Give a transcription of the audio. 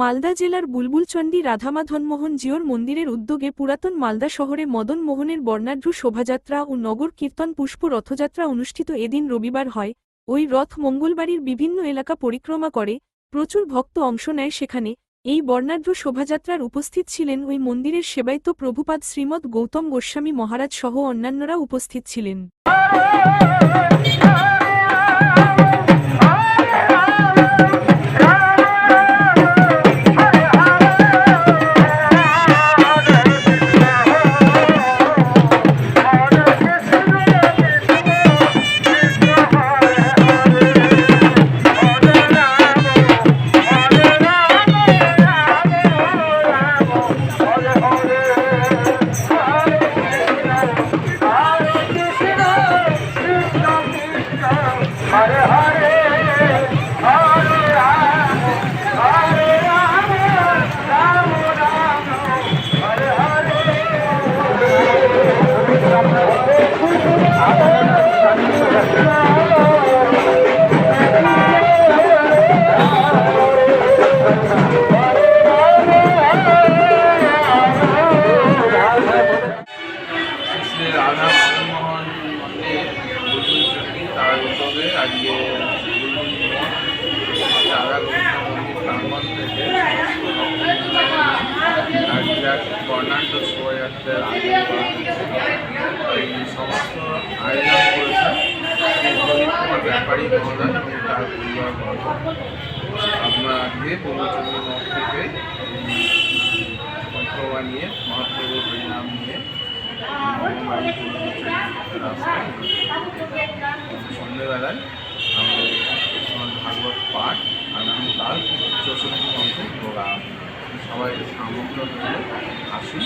মালদা জেলার বুলবুলচণ্ডী রাধামাধনমোহন জিওর মন্দিরের উদ্যোগে পুরাতন মালদা শহরে মদন মোহনের বর্ণাঢ্য শোভাযাত্রা ও নগর কীর্তন পুষ্প রথযাত্রা অনুষ্ঠিত এদিন রবিবার হয়। ওই রথ মঙ্গলবাড়ির বিভিন্ন এলাকা পরিক্রমা করে, প্রচুর ভক্ত অংশ নেয় সেখানে। এই বর্ণাঢ্য শোভাযাত্রার উপস্থিত ছিলেন ওই মন্দিরের সেবায়িত প্রভুপাদ শ্রীমৎ গৌতম গোস্বামী মহারাজ সহ অন্যান্যরা উপস্থিত ছিলেন। Thank you. রাধা মদনমোহন তার উদ্যোগে আজকে রাধা গোবিন্দ থেকে এই সমস্ত আয়োজন ব্যাপারী মহোদয় এবং আমরা আজকে বুলবুলচণ্ডী মঠ থেকে নিয়ে মহাপ্রভুর হরিনাম নিয়ে সন্ধ্যেবেলায় শ্রীমদ ভাগবত পাঠ আগামীকাল চৌষট্টি মন্ত্রে প্রোগ্রাম সবাই আমন্ত্রণ আসুন